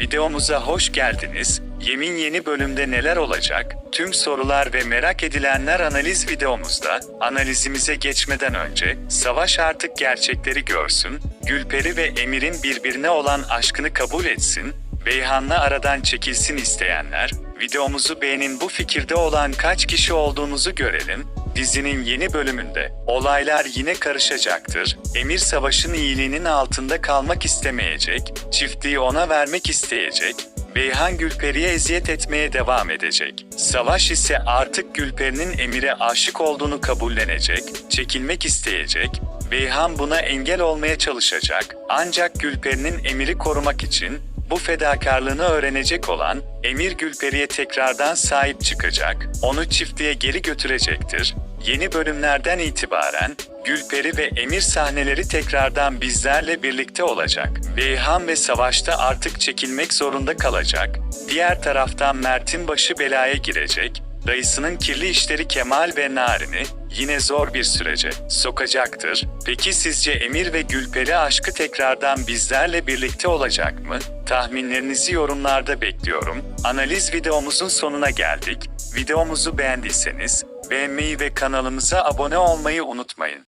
Videomuza hoş geldiniz. Yemin yeni bölümde neler olacak? Tüm sorular ve merak edilenler analiz videomuzda. Analizimize geçmeden önce Savaş artık gerçekleri görsün. Gülperi ve Emir'in birbirine olan aşkını kabul etsin. Beyhan'la aradan çekilsin isteyenler, videomuzu beğenin bu fikirde olan kaç kişi olduğunuzu görelim. Dizinin yeni bölümünde olaylar yine karışacaktır. Emir savaşın iyiliğinin altında kalmak istemeyecek, çiftliği ona vermek isteyecek, Beyhan Gülperi'ye eziyet etmeye devam edecek. Savaş ise artık Gülperi'nin Emir'e aşık olduğunu kabullenecek, çekilmek isteyecek, Beyhan buna engel olmaya çalışacak. Ancak Gülperi'nin Emir'i korumak için bu fedakarlığını öğrenecek olan Emir Gülperi'ye tekrardan sahip çıkacak, onu çiftliğe geri götürecektir. Yeni bölümlerden itibaren Gülperi ve Emir sahneleri tekrardan bizlerle birlikte olacak. Beyhan ve Savaş'ta artık çekilmek zorunda kalacak. Diğer taraftan Mert'in başı belaya girecek. Dayısının kirli işleri Kemal ve Narin'i yine zor bir sürece sokacaktır. Peki sizce Emir ve Gülperi aşkı tekrardan bizlerle birlikte olacak mı? Tahminlerinizi yorumlarda bekliyorum. Analiz videomuzun sonuna geldik. Videomuzu beğendiyseniz beğenmeyi ve kanalımıza abone olmayı unutmayın.